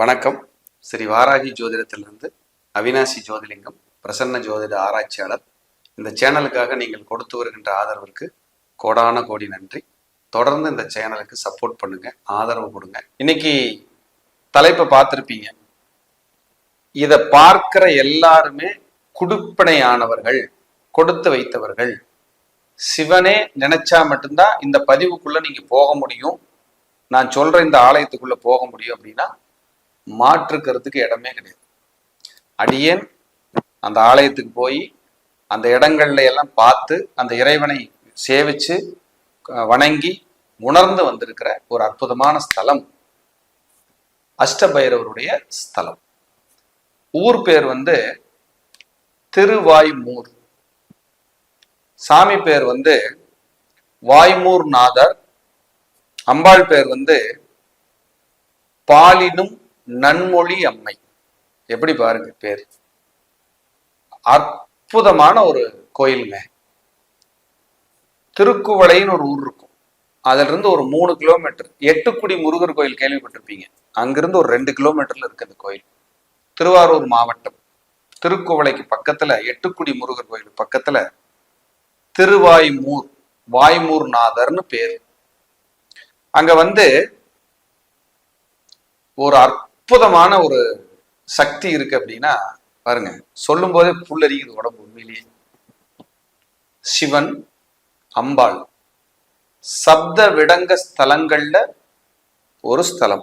வணக்கம். ஸ்ரீ வாராகி ஜோதிடத்திலிருந்து அவினாசி ஜோதிலிங்கம் பிரசன்ன ஜோதிட ஆராய்ச்சியாளர். இந்த சேனலுக்காக நீங்கள் கொடுத்து வருகின்ற ஆதரவிற்கு கோடான கோடி நன்றி. தொடர்ந்து இந்த சேனலுக்கு சப்போர்ட் பண்ணுங்க ஆதரவு கொடுங்க. இன்னைக்கு தலைப்பை பார்த்துருப்பீங்க. இதை பார்க்கிற எல்லாருமே குடுப்பனையானவர்கள் கொடுத்து வைத்தவர்கள். சிவனே நினைச்சா மட்டும்தான் இந்த பதிவுக்குள்ள நீங்க போக முடியும். நான் சொல்ற இந்த ஆலயத்துக்குள்ள போக முடியும் அப்படின்னா மாற்றுக்கிறதுக்கு இடமே கிடையாது. அடியேன் அந்த ஆலயத்துக்கு போய் அந்த இடங்கள்ல எல்லாம் பார்த்து அந்த இறைவனை சேவிச்சு வணங்கி உணர்ந்து வந்திருக்கிற ஒரு அற்புதமான ஸ்தலம் அஷ்டபைரவருடைய ஸ்தலம். ஊர் பேர் வந்து திருவாய்மூர். சாமி பேர் வந்து வாய்மூர் நாதர் அம்பாள் பேர் வந்து பாலினும் நன்மொழி அம்மை. எப்படி பாருங்க பேர். அற்புதமான ஒரு கோயிலுங்க. திருக்குவளைன்னு ஒரு ஊர் இருக்கும். அதுல இருந்து ஒரு மூணு கிலோமீட்டர். எட்டுக்குடி முருகர் கோயில் கேள்விப்பட்டிருப்பீங்க. அங்கிருந்து ஒரு ரெண்டு கிலோமீட்டர்ல இருக்கு அந்த கோயில். திருவாரூர் மாவட்டம். திருக்குவளைக்கு பக்கத்துல எட்டுக்குடி முருகர் கோயில் பக்கத்துல திருவாய்மூர் வாய்மூர் நாதர்னு பேரு. அங்க வந்து ஒரு அற்புதமான ஒரு சக்தி இருக்கு அப்படின்னா பாருங்க சொல்லும் போதே புல்லரிக்குது உடம்பு உண்மையிலேயே. சிவன் அம்பாள். சப்த விடங்க ஸ்தலங்கள்ல ஒரு ஸ்தலம்.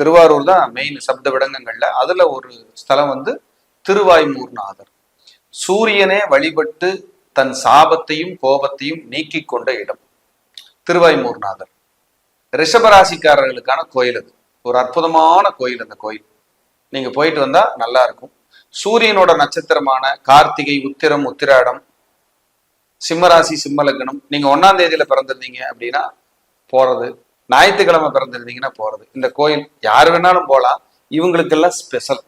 திருவாரூர் தான் மெயின் சப்த விடங்கங்கள்ல அதுல ஒரு ஸ்தலம் வந்து திருவாய்மூர்நாதர் சூரியனே வழிபட்டு தன் சாபத்தையும் கோபத்தையும் நீக்கிக் கொண்ட இடம். திருவாய்மூர்நாதர் ரிஷபராசிக்காரர்களுக்கான கோயில் அது. ஒரு அற்புதமான கோயில் அந்த கோயில். நீங்க போயிட்டு வந்தா நல்லா இருக்கும். சூரியனோட நட்சத்திரமான கார்த்திகை உத்திரம் உத்திராடம் சிம்மராசி சிம்மலக்னம் நீங்க ஒன்னாம் தேதியில பிறந்திருந்தீங்க அப்படின்னா போறது. ஞாயிற்றுக்கிழமை பிறந்திருந்தீங்கன்னா போறது. இந்த கோயில் யார் வேணாலும் போகலாம் இவங்களுக்கெல்லாம் ஸ்பெஷல்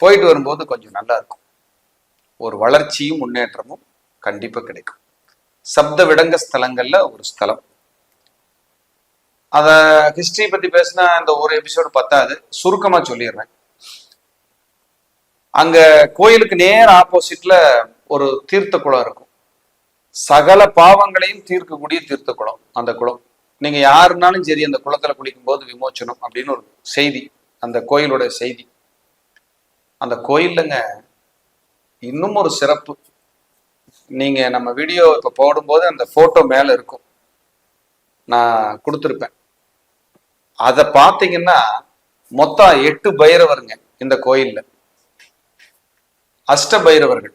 போயிட்டு வரும்போது கொஞ்சம் நல்லா இருக்கும். ஒரு வளர்ச்சியும் முன்னேற்றமும் கண்டிப்பா கிடைக்கும். சப்த விடங்க ஸ்தலங்கள்ல ஒரு ஸ்தலம். அத ஹிஸ்டரி பத்தி பேசினா அந்த ஒரு எபிசோடு பத்தாது. சுருக்கமா சொல்லிடுறேன். அங்க கோயிலுக்கு நேர் ஆப்போசிட்ல ஒரு தீர்த்த குளம் இருக்கும். சகல பாவங்களையும் தீர்க்கக்கூடிய தீர்த்த குளம் அந்த குளம். நீங்க யாருனாலும் சரி அந்த குளத்துல குளிக்கும் போது விமோச்சனம் அப்படின்னு ஒரு செய்தி அந்த கோயிலோட செய்தி. அந்த கோயில்லங்க இன்னும் ஒரு சிறப்பு. நீங்க நம்ம வீடியோ இப்ப போடும்போது அந்த போட்டோ மேல இருக்கும். நான் கொடுத்துருப்பேன். அதை பார்த்தீங்கன்னா மொத்தம் எட்டு பைரவருங்க இந்த கோயில்ல. அஷ்ட பைரவர்கள்.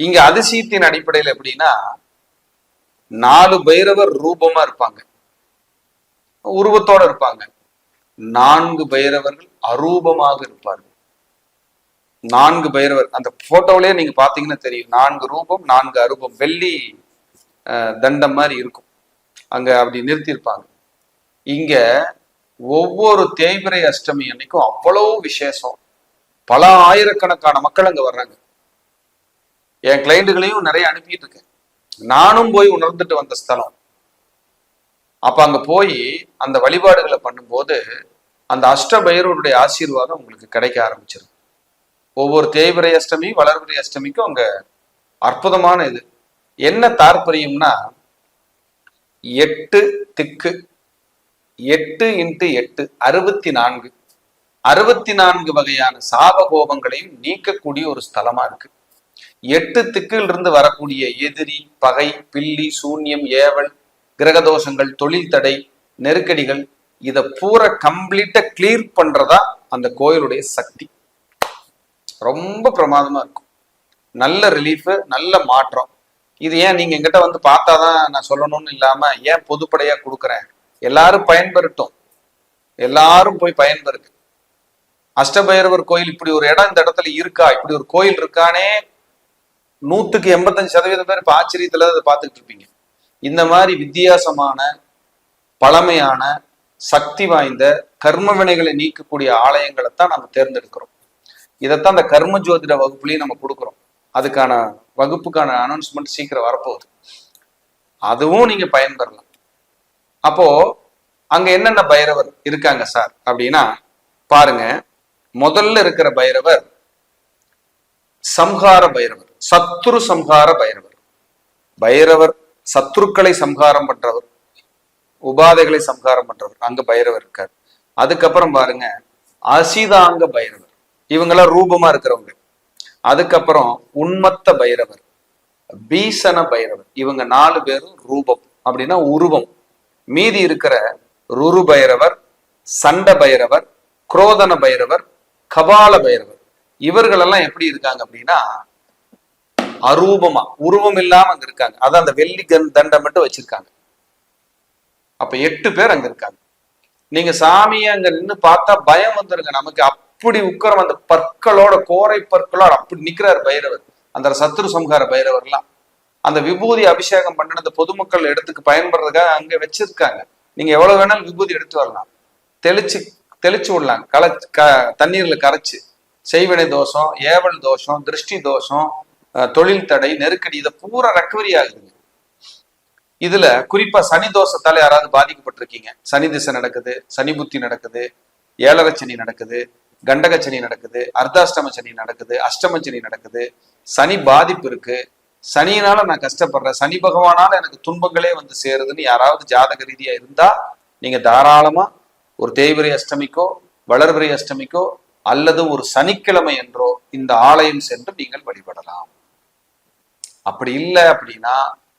இங்க அதிசயத்தின் அடிப்படையில் எப்படின்னா நாலு பைரவர் ரூபமா இருப்பாங்க. உருவத்தோட இருப்பாங்க. நான்கு பைரவர்கள் அரூபமாக இருப்பார்கள். நான்கு பைரவர் அந்த போட்டோவிலே நீங்க பாத்தீங்கன்னா தெரியும். நான்கு ரூபம் நான்கு அரூபம். வெள்ளி அஹ், தண்டம் மாதிரி இருக்கும். அங்க அப்படி நிறுத்தியிருப்பாங்க. இங்க ஒவ்வொரு தேய்பிரை அஷ்டமி அன்னைக்கும் அவ்வளவு விசேஷம். பல ஆயிரக்கணக்கான மக்கள் அங்க வர்றாங்க. என் கிளைண்டுகளையும் நிறைய அனுப்பிட்டு இருக்கேன். நானும் போய் உணர்ந்துட்டு வந்த ஸ்தலம். அப்ப அங்க போய் அந்த வழிபாடுகளை பண்ணும்போது அந்த அஷ்டபைரவருடைய ஆசீர்வாதம் உங்களுக்கு கிடைக்க ஆரம்பிச்சிருக்கு ஒவ்வொரு தேய்பிரை அஷ்டமி வளர்பிரை அஷ்டமிக்கும் அங்க அற்புதமான இது. என்ன தாற்பயம்னா எட்டு திக்கு எட்டு இன்ட்டு எட்டு அறுபத்தி நான்கு. அறுபத்தி நான்கு வகையான சாப கோபங்களையும் நீக்கக்கூடிய ஒரு ஸ்தலமா இருக்கு. எட்டு திக்கில் இருந்து வரக்கூடிய எதிரி பகை பில்லி சூன்யம் ஏவல் கிரகதோஷங்கள் தொழில் தடை நெருக்கடிகள் இதை பூரா கம்ப்ளீட்டா கிளியர் பண்றதா அந்த கோயிலுடைய சக்தி. ரொம்ப பிரமாதமா இருக்கும். நல்ல ரிலீஃபு நல்ல மாற்றம். இது ஏன் நீங்க எங்கிட்ட வந்து பார்த்தாதான் நான் சொல்லணும்னு இல்லாம ஏன் பொதுப்படையா கொடுக்குறேன்? எல்லாரும் பயன்பெறட்டும். எல்லாரும் போய் பயன்பெறுங்க. அஷ்டபைரவர் கோயில் இப்படி ஒரு இடம் இந்த இடத்துல இருக்கா? இப்படி ஒரு கோயில் இருக்கானே? நூத்துக்கு எண்பத்தஞ்சு சதவீதம் பேர் இப்போ ஆச்சரியத்துல அதை பார்த்துட்டு இருப்பீங்க. இந்த மாதிரி வித்தியாசமான பழமையான சக்தி வாய்ந்த கர்ம வினைகளை நீக்கக்கூடிய ஆலயங்களை தான் நம்ம தேர்ந்தெடுக்கிறோம். இதைத்தான் அந்த கர்ம ஜோதிட வகுப்புலையும் நம்ம கொடுக்குறோம். அதுக்கான வகுப்புக்கான அனௌன்ஸ்மெண்ட் சீக்கிரம் வரப்போகுது. அதுவும் நீங்க பயன்பெறலாம். அப்போ அங்க என்னென்ன பைரவர் இருக்காங்க சார் அப்படின்னா பாருங்க. முதல்ல இருக்கிற பைரவர் சம்ஹார பைரவர் சத்ரு சம்ஹார பைரவர். பைரவர் சத்ருக்களை சம்ஹாரம் பண்றவர் உபாதைகளை சம்ஹாரம் பண்றவர் அங்க பைரவர் இருக்கார். அதுக்கப்புறம் பாருங்க அசிதாங்க பைரவர். இவங்கெல்லாம் ரூபமா இருக்கிறவங்க. அதுக்கப்புறம் உன்மத்த பைரவர் பீசன பைரவர். இவங்க நாலு பேரும் ரூபம். அப்படின்னா உருவம். மீதி இருக்கிற ருரு பைரவர் சண்ட பைரவர் குரோதன பைரவர் கபால பைரவர் இவர்களெல்லாம் எப்படி இருக்காங்க அப்படின்னா அரூபமா உருவம் இல்லாம அங்க இருக்காங்க. அதான் அந்த வெள்ளி கண் தண்டம் மட்டும் வச்சிருக்காங்க. அப்ப எட்டு பேர் அங்க இருக்காங்க. நீங்க சாமியை அங்க நின்னு பார்த்தா பயம் வந்துருங்க. நமக்கு அப்படி உக்கரம் அந்த பற்களோட கோரை பற்களோட அப்படி நிக்கிறார் பைரவர். அந்த சத்ரு சம்ஹார பைரவர்லாம். அந்த விபூதி அபிஷேகம் பண்ணின அந்த பொதுமக்கள் இடத்துக்கு பயன்படுறதுக்காக அங்க வச்சிருக்காங்க. நீங்க எவ்வளவு வேணாலும் விபூதி எடுத்து வரலாம். தெளிச்சு தெளிச்சு விடலாம். கல க தண்ணீர்ல கரைச்சு. செய்வினை தோஷம் ஏவல் தோஷம் திருஷ்டி தோஷம் தொழில் தடை நெருக்கடி இதை பூரா ரெக்கவரி ஆகுதுங்க. இதுல குறிப்பா சனி தோஷத்தால யாராவது பாதிக்கப்பட்டிருக்கீங்க. சனி திசை நடக்குது சனி புத்தி நடக்குது ஏழரை சனி நடக்குது கண்டக சனி நடக்குது அர்த்தாஷ்டம சனி நடக்குது அஷ்டம சனி நடக்குது சனி பாதிப்பு இருக்கு சனியினால நான் கஷ்டப்படுறேன். சனி பகவானால எனக்கு துன்பங்களே வந்து சேருதுன்னு யாராவது ஜாதக ரீதியா இருந்தா நீங்க தாராளமா ஒரு தேய்பிரை அஷ்டமிக்கோ வளர்பிரை அஷ்டமிக்கோ அல்லது ஒரு சனிக்கிழமை என்றோ இந்த ஆலயம் சென்று நீங்கள் வழிபடலாம். அப்படி இல்லை அப்படின்னா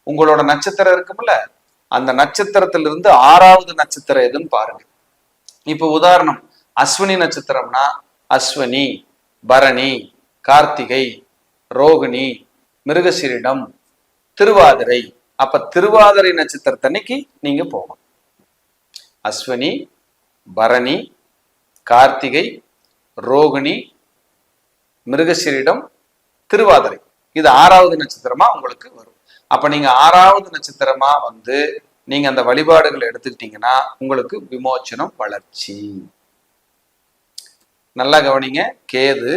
உங்களோட நட்சத்திரம் இருக்கும்ல அந்த நட்சத்திரத்திலிருந்து ஆறாவது நட்சத்திரம் எதுன்னு பாருங்க. இப்ப உதாரணம் அஸ்வினி நட்சத்திரம்னா அஸ்வினி பரணி கார்த்திகை ரோகிணி மிருகசீரிடம் திருவாதிரை. அப்ப திருவாதிரை நட்சத்திரத்தன்னைக்கு நீங்க போகணும். அஸ்வினி பரணி கார்த்திகை ரோகிணி மிருகசீரிடம் திருவாதிரை. இது ஆறாவது நட்சத்திரமா உங்களுக்கு வரும். அப்ப நீங்க ஆறாவது நட்சத்திரமா வந்து நீங்க அந்த வழிபாடுகளை எடுத்துக்கிட்டீங்கன்னா உங்களுக்கு விமோச்சனம் வளர்ச்சி. நல்லா கவனிங்க. கேது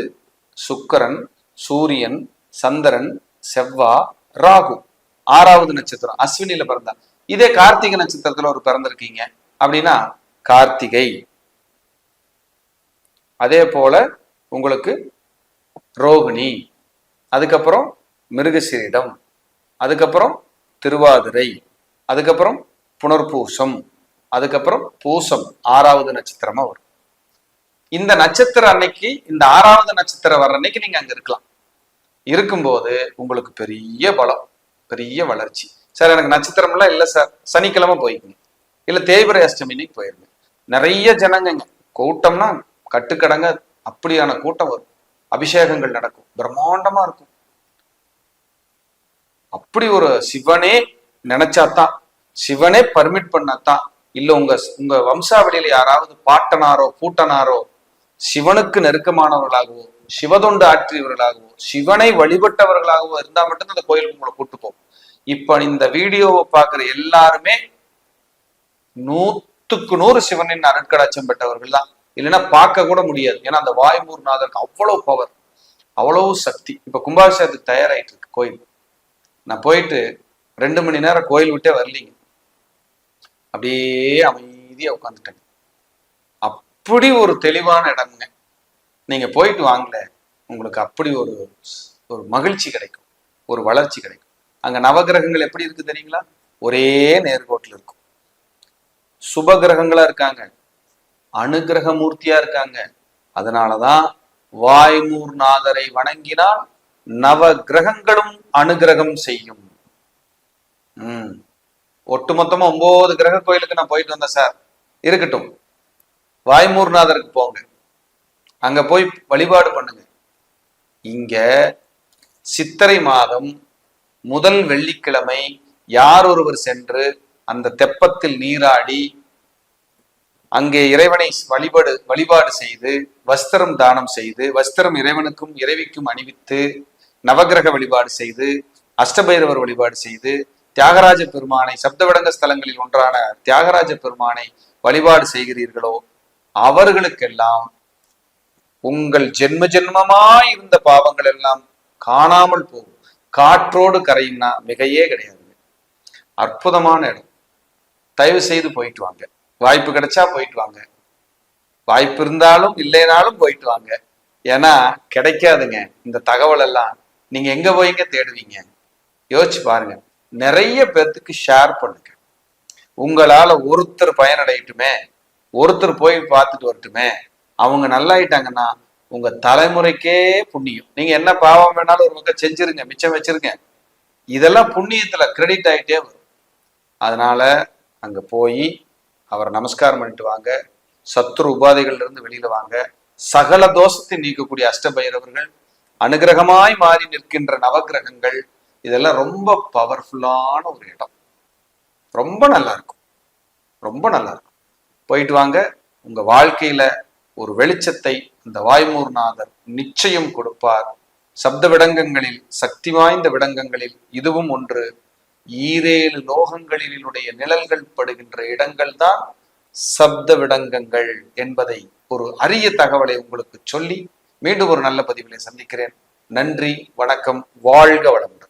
சுக்கரன் சூரியன் சந்திரன் செவ்வா ராகு. ஆறாவது நட்சத்திரம் அஸ்வினில பிறந்தா. இதே கார்த்திகை நட்சத்திரத்துல ஒரு பிறந்திருக்கீங்க. அப்படின்னா கார்த்திகை. அதே போல உங்களுக்கு ரோகிணி. அதுக்கப்புறம் மிருகசீரிடம். அதுக்கப்புறம் திருவாதிரை. அதுக்கப்புறம் புனர்பூசம். அதுக்கப்புறம் பூசம். ஆறாவது நட்சத்திரமா வரும். இந்த நட்சத்திரம் அன்னைக்கு இந்த ஆறாவது நட்சத்திரம் வர்ற அன்னைக்கு நீங்க அங்க இருக்கலாம். இருக்கும்போது உங்களுக்கு பெரிய பலம் பெரிய வளர்ச்சி. சார் எனக்கு நட்சத்திரம்லாம் இல்லை சார். சனிக்கிழமை போய்க்குங்க இல்ல தேய்பிரை அஷ்டமி அன்னைக்கு போயிருங்க. நிறைய ஜனங்கங்க. கூட்டம்னா கட்டுக்கடங்க அப்படியான கூட்டம் வரும். அபிஷேகங்கள் நடக்கும். பிரம்மாண்டமா இருக்கும். அப்படி ஒரு சிவனே நினைச்சாதான் சிவனே பர்மிட் பண்ணாதான் இல்ல உங்க உங்க வம்சாவளியில யாராவது பாட்டனாரோ பூட்டனாரோ சிவனுக்கு நெருக்கமானவர்களாகவோ சிவதொண்டு ஆற்றியவர்களாகவோ சிவனை வழிபட்டவர்களாகவோ இருந்தா மட்டும்தான் அந்த கோயிலுக்கு உங்களை கூட்டு போகும். இப்ப இந்த வீடியோவை பார்க்குற எல்லாருமே நூத்துக்கு நூறு சிவனின் அருட்கடாட்சம் பெற்றவர்கள் தான். இல்லைன்னா பார்க்க கூட முடியாது. ஏன்னா அந்த வாய்மூர்நாதருக்கு அவ்வளவு பவர் அவ்வளவு சக்தி. இப்ப கும்பாபிஷேகத்துக்கு தயாராயிட்டு இருக்கு கோயில். நான் போயிட்டு ரெண்டு மணி நேரம் கோயில் விட்டே வரலீங்க. அப்படியே அமைதியா உட்காந்துட்டேங்க அப்படி ஒரு தெளிவான இடம்ங்க. நீங்க போயிட்டு வாங்கல உங்களுக்கு அப்படி ஒரு ஒரு மகிழ்ச்சி கிடைக்கும் ஒரு வளர்ச்சி கிடைக்கும். அங்க நவகிரகங்கள் எப்படி இருக்கு தெரியுங்களா? ஒரே நேர்கோட்டில் இருக்கும். சுப கிரகங்களா இருக்காங்க அனுகிரக மூர்த்தியா இருக்காங்க. அதனாலதான் வாய்மூர்நாதரை வணங்கினால் நவ கிரகங்களும் அனுகிரகம் செய்யும். உம் ஒட்டுமொத்தமா ஒன்பது கிரக கோயிலுக்கு நான் போயிட்டு வந்தேன் சார். இருக்கட்டும். வாய்மூர்நாதருக்கு போங்க. அங்க போய் வழிபாடு பண்ணுங்க. இங்க சித்திரை மாதம் முதல் வெள்ளிக்கிழமை யார் ஒருவர் சென்று அந்த தெப்பத்தில் நீராடி அங்கே இறைவனை வழிபாடு வழிபாடு செய்து வஸ்திரம் தானம் செய்து வஸ்திரம் இறைவனுக்கும் இறைவிக்கும் அணிவித்து நவகிரக வழிபாடு செய்து அஷ்டபைரவர் வழிபாடு செய்து தியாகராஜ பெருமானை சப்தவிடங்க ஸ்தலங்களில் ஒன்றான தியாகராஜ பெருமானை வழிபாடு செய்கிறீர்களோ அவர்களுக்கெல்லாம் உங்கள் ஜென்ம ஜென்மமாய் இருந்த பாவங்கள் எல்லாம் காணாமல் போகும். காற்றோடு கரையும்னா மிகையே கிடையாது. அற்புதமான இடம். தயவு செய்து போயிட்டு வாங்க. வாய்ப்பு கிடைச்சா போயிட்டு வாங்க. வாய்ப்பு இருந்தாலும் இல்லைனாலும் போயிட்டு வாங்க. ஏன்னா கிடைக்காதுங்க. இந்த தகவல் எல்லாம் நீங்க எங்க போய்ங்க தேடுவீங்க. யோசிச்சு பாருங்க. நிறைய பேர்த்துக்கு ஷேர் பண்ணுங்க. உங்களால ஒருத்தர் பயனடையட்டுமே. ஒருத்தர் போய் பார்த்துட்டு வரட்டுமே. அவங்க நல்லாயிட்டாங்கன்னா உங்க தலைமுறைக்கே புண்ணியம். நீங்க என்ன பாவம் வேணாலும் ஒரு பக்கம் செஞ்சிருங்க மிச்சம் வச்சிருங்க. இதெல்லாம் புண்ணியத்துல கிரெடிட் ஆயிட்டே வரும். அதனால அங்க போய் அவரை நமஸ்காரம் பண்ணிட்டு வாங்க. சத்துரு உபாதைகள்ல இருந்து வெளியில வாங்க. சகல தோஷத்தை நீக்கக்கூடிய அஷ்டபைரவர்கள் அனுகிரகமாய் மாறி நிற்கின்ற நவக்கிரகங்கள் இதெல்லாம் ரொம்ப பவர்ஃபுல்லான ஒரு இடம். ரொம்ப நல்லா இருக்கும். ரொம்ப நல்லா இருக்கும். போயிட்டு வாங்க. உங்க வாழ்க்கையில ஒரு வெளிச்சத்தை இந்த வாய்மூர்நாதர் நிச்சயம் கொடுப்பார். சப்த விடங்கங்களில் சக்தி வாய்ந்த விடங்கங்களில் இதுவும் ஒன்று. ஈரேழு லோகங்களினுடைய நிழல்கள் படுகின்ற இடங்கள் தான் சப்த விடங்கங்கள் என்பதை ஒரு அரிய தகவலை உங்களுக்கு சொல்லி மீண்டும் ஒரு நல்ல பதிவிலை சந்திக்கிறேன். நன்றி வணக்கம் வாழ்க வளமுடன்.